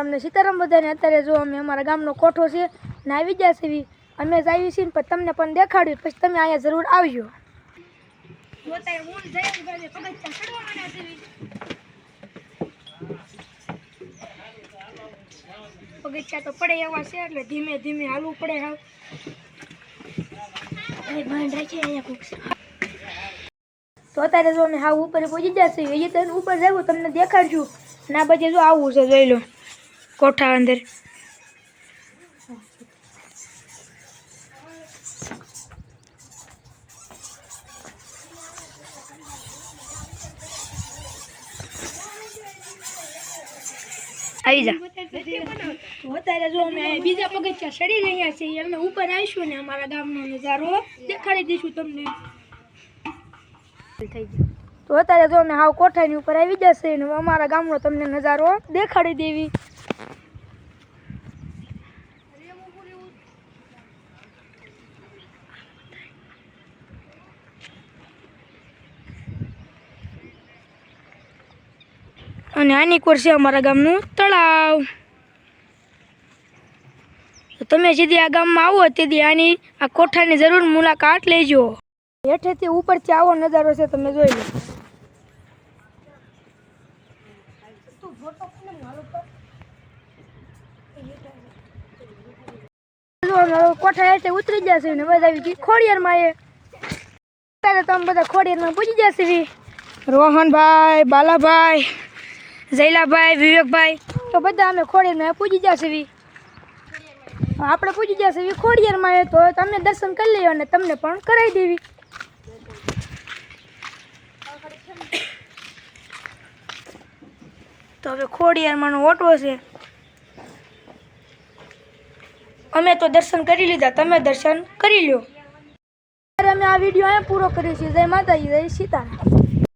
અમને સીતારામ બધાને. અત્યારે જો અમે અમારા ગામનો કોઠો છે ને આવી ગયા છે અમે જ આવી છીએ પણ તમને પણ દેખાડ્યું પછી તમે અહીંયા જરૂર આવજો. પગથિયા તો પડે એવા છે એટલે ધીમે ધીમે હાલવું પડે હાવ. તો અત્યારે જો અમે હાવ ઉપર પહોંચી જશે એ તો ઉપર જવું તમને દેખાડશું ના પછી જો આવવું છે જોઈ લો. કોઠા અંદર આવી જા તો અત્યારે જો અમે બીજા પગથિયા ચડી રહ્યા છીએ. અમે ઉપર આવીશું ને અમારા ગામનો નજારો દેખાડી દઈશું તમને. તો અત્યારે જો અમે હાવ કોઠાની ઉપર આવી જશે ને અમારા ગામનો તમને નજારો દેખાડી દેવી. અને આની કોર છે અમારા ગામનું તળાવ. તમે જેથી આ ગામમાં આવો તેથી આની આ કોઠાની જરૂર મુલાકાત લેજો. હેઠેથી ઉપરથી આવો નજારો છે તમે જોઈ લો. કોઠા હેઠે બધા આવી ખોડિયારમાં એ. અત્યારે તમે. રોહનભાઈ, બાલાભાઈ જયલાભાઈ, વિવેકભાઈ. તો બધા અમે ખોડિયારમાં પૂજી જશે વી આપણે પૂજી જશે વી ખોડિયારમાં તો તમે દર્શન કરી લેજો અને તમને પણ કરાવી દેવી. તો હવે ખોડિયારમાંનો ઓટો છે. અમે તો દર્શન કરી લીધા. તમે દર્શન કરી લ્યો. અમે આ વીડિયો અહીંયા પૂરો કરીએ છીએ. જય માતાજી, જય સીતારામ.